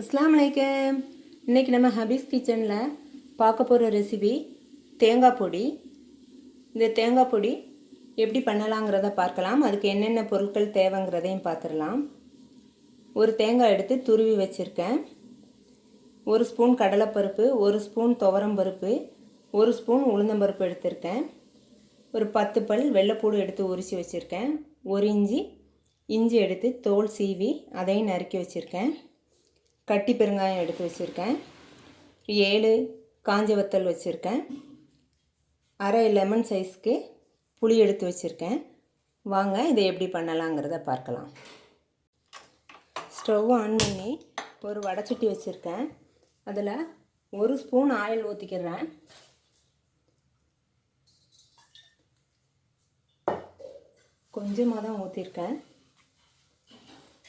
அஸ்ஸலாமு அலைக்கும். இன்றைக்கி நம்ம ஹபீஸ் கிச்சனில் பார்க்க போகிற ரெசிபி தேங்காய் பொடி. இந்த தேங்காய் பொடி எப்படி பண்ணலாங்கிறத பார்க்கலாம். அதுக்கு என்னென்ன பொருட்கள் தேவைங்கிறதையும் பார்த்துடலாம். ஒரு தேங்காய் எடுத்து துருவி வச்சுருக்கேன். ஒரு ஸ்பூன் கடலைப்பருப்பு ஒரு ஸ்பூன் துவரம்பருப்பு ஒரு ஸ்பூன் உளுந்தம்பருப்பு எடுத்திருக்கேன். ஒரு பத்து பல் வெள்ளைப்பூடு எடுத்து உரித்து வச்சுருக்கேன். ஒரு இஞ்சி இஞ்சி எடுத்து தோல் சீவி அதையும் நறுக்கி வச்சுருக்கேன். கட்டி பெருங்காயம் எடுத்து வச்சுருக்கேன். ஏழு காஞ்ச வத்தல் வச்சுருக்கேன். அரை லெமன் சைஸ்க்கு புளி எடுத்து வச்சுருக்கேன். வாங்க இதை எப்படி பண்ணலாங்கிறத பார்க்கலாம். ஸ்டவ் ஆன் பண்ணி ஒரு வடைச்சட்டி வச்சுருக்கேன். அதில் ஒரு ஸ்பூன் ஆயில் ஊற்றிக்கிறேன் கொஞ்சமாக தான் ஊற்றிருக்கேன்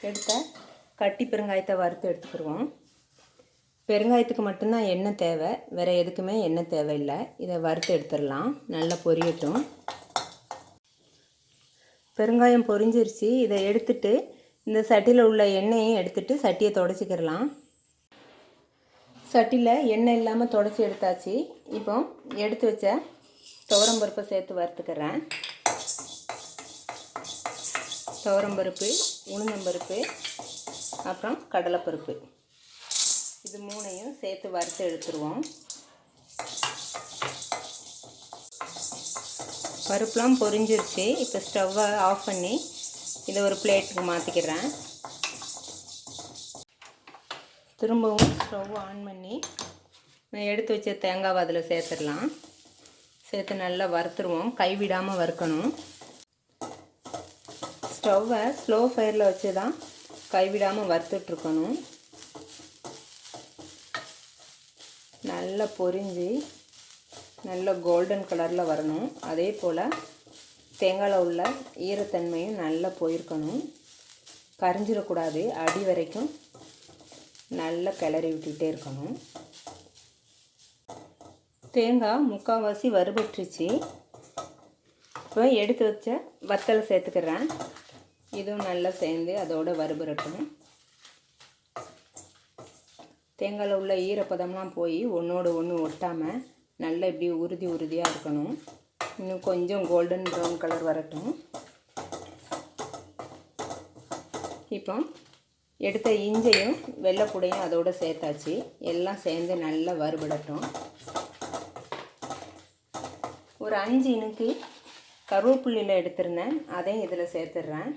எடுத்த கட்டி பெருங்காயத்தை வறுத்து எடுத்துக்கிடுவோம் பெருங்காயத்துக்கு மட்டும்தான் எண்ணெய் தேவை. வேறு எதுக்குமே எண்ணெய் தேவையில்லை. இதை வறுத்து எடுத்துடலாம். நல்லா பொரியட்டும். பெருங்காயம் பொரிஞ்சிருச்சு. இதை எடுத்துட்டு இந்த சட்டியில் உள்ள எண்ணெயையும் எடுத்துட்டு சட்டியை தொடச்சிக்கிடலாம். சட்டியில் எண்ணெய் இல்லாமல் தொடச்சி எடுத்தாச்சு. இப்போ எடுத்து வச்ச துவரம்பருப்பை சேர்த்து வறுத்துக்கிறேன். துவரம்பருப்பு உளுந்தம்பருப்பு அப்புறம் கடலைப்பருப்பு. இது மூணையும் சேர்த்து வறுத்து எடுத்துருவோம். பருப்புலாம் பொரிஞ்சிருச்சு. இப்போ ஸ்டவ்வை ஆஃப் பண்ணி இதை ஒரு பிளேட்டுக்கு மாற்றிக்கிறேன் திரும்பவும் ஸ்டவ் ஆன் பண்ணி நான் எடுத்து வச்ச தேங்காவை அதில் சேர்த்துடலாம். சேர்த்து நல்லா வறுத்துருவோம். கைவிடாமல் வறுக்கணும். ஸ்டவ்வை ஸ்லோ ஃபயரில் வச்சு தான் கைவிடாமல் வறுத்துட்ருக்கணும். நல்லா பொரிஞ்சு நல்ல கோல்டன் கலரில் வரணும். அதே போல் தேங்காயில் உள்ள ஈரத்தன்மையும் நல்லா போயிருக்கணும். கரிஞ்சிடக்கூடாது அடி வரைக்கும் நல்லா கிளறி விட்டுகிட்டே இருக்கணும். தேங்காய் முக்கால்வாசி வறுபட்டுருச்சு. இப்போ எடுத்து வச்ச வத்தலை சேர்த்துக்கிறேன். இதுவும் நல்லா சேர்ந்து அதோட வறுபடட்டும் தேங்காயில் உள்ள ஈரப்பதம்லாம் போய் ஒன்றோடு ஒன்று ஒட்டாமல் நல்லா இப்படி உறுதி உறுதியாக இருக்கணும். இன்னும் கொஞ்சம் கோல்டன் ப்ரௌன் கலர் வரட்டும். இப்போ எடுத்த இஞ்சையும் வெள்ளைப்பூடையும் அதோடு சேர்த்தாச்சு. எல்லாம் சேர்ந்து நல்லா வறுபடட்டும். ஒரு அஞ்சு இனுக்கு கருவேப்பிள்ளையில் எடுத்துருந்தேன். அதையும் இதில் சேர்த்துடுறேன்.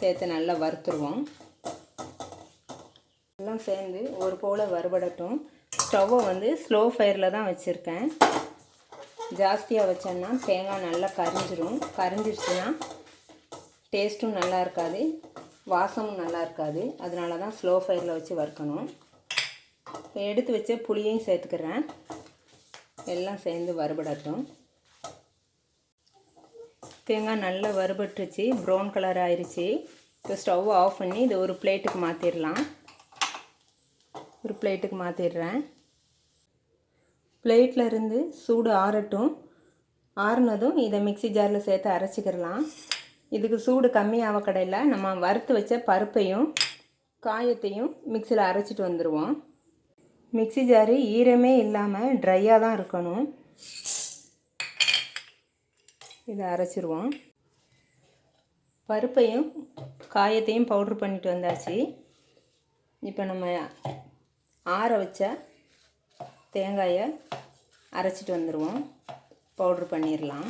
சேர்த்து நல்லா வறுத்துருவோம். எல்லாம் சேர்ந்து ஒரு போல் வறுபடட்டும். ஸ்டவ்வை வந்து ஸ்லோ ஃபயரில் தான் வச்சுருக்கேன். ஜாஸ்தியாக வச்சேன்னா தேங்காய் நல்லா கரிஞ்சிரும். கரிஞ்சிருச்சுன்னா டேஸ்ட்டும் நல்லா இருக்காது. வாசமும் நல்லா இருக்காது. அதனால தான் ஸ்லோ ஃபயரில் வச்சு வறுக்கணும். எடுத்து வச்ச புளியையும் சேர்த்துக்கிறேன். எல்லாம் சேர்ந்து வறுபடட்டும். தேங்காய் நல்லா வறுபட்டுருச்சு ப்ரௌன் கலர் ஆயிடுச்சு இப்போ ஸ்டவ் ஆஃப் பண்ணி இதை ஒரு பிளேட்டுக்கு மாற்றிடலாம் ஒரு பிளேட்டுக்கு மாற்றிடுறேன் பிளேட்டில் இருந்து சூடு ஆறட்டும். ஆறுனதும் இதை மிக்சி ஜாரில் சேர்த்து அரைச்சிக்கிடலாம். இதுக்கு சூடு கம்மியாக கடையில் நம்ம வறுத்து வச்ச பருப்பையும் காயத்தையும் மிக்சியில் அரைச்சிட்டு வந்துடுவோம் மிக்சி ஜாரு ஈரமே இல்லாமல் ட்ரையாக தான் இருக்கணும். இதை அரைச்சிருவோம். பருப்பையும் காயத்தையும் பவுட்ரு பண்ணிட்டு வந்தாச்சு. இப்போ நம்ம ஆற வச்ச தேங்காயை அரைச்சிட்டு வந்துடுவோம் பவுட்ரு பண்ணிடலாம்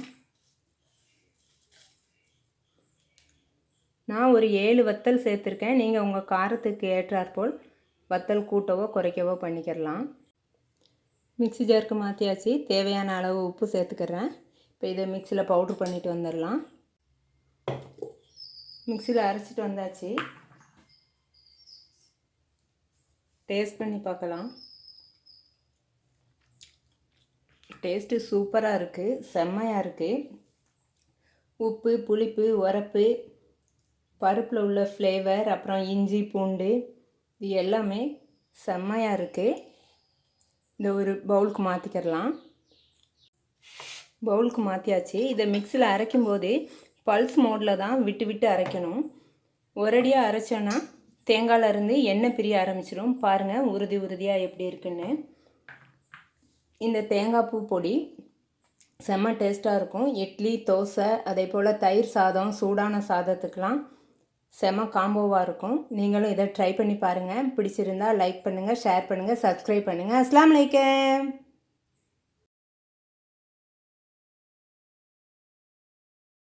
நான் ஒரு ஏழு வத்தல் சேர்த்துருக்கேன். நீங்கள் உங்கள் காரத்துக்கு ஏற்றாற்போல் வத்தல் கூட்டவோ குறைக்கவோ பண்ணிக்கிறலாம் மிக்சி ஜாருக்கு மாற்றியாச்சு தேவையான அளவு உப்பு சேர்த்துக்கிறேன். இப்போ இதை மிக்சியில் பவுட்ரு பண்ணிட்டு வந்துடலாம். மிக்சியில் அரைச்சிட்டு வந்தாச்சு. டேஸ்ட் பண்ணி பார்க்கலாம். டேஸ்ட்டு சூப்பராக இருக்குது செம்மையாக இருக்குது உப்பு புளிப்பு உரப்பு பருப்பில் உள்ள ஃப்ளேவர் அப்புறம் இஞ்சி பூண்டு இது எல்லாமே செம்மையாக இருக்குது இந்த ஒரு பவுலுக்கு மாற்றிக்கிறலாம் பவுலுக்கு மாற்றியாச்சு இதை மிக்சியில் அரைக்கும் போது பல்ஸ் மோடில் தான் விட்டு விட்டு அரைக்கணும். ஒரடியாக அரைச்சோன்னா தேங்காயிலருந்து எண்ணெய் பிரிய ஆரம்பிச்சிடும் பாருங்கள் உறுதி உறுதியாக எப்படி இருக்குன்னு. இந்த தேங்காய் பூ பொடி செம்ம டேஸ்ட்டாக இருக்கும். இட்லி தோசை அதே போல் தயிர் சாதம் சூடான சாதத்துக்கெலாம் செம்ம காம்போவாக இருக்கும். நீங்களும் இதை ட்ரை பண்ணி பாருங்கள் பிடிச்சிருந்தா லைக் பண்ணுங்கள் ஷேர் பண்ணுங்கள் சப்ஸ்கிரைப் பண்ணுங்கள் அஸ்லாம் வலைக்கம்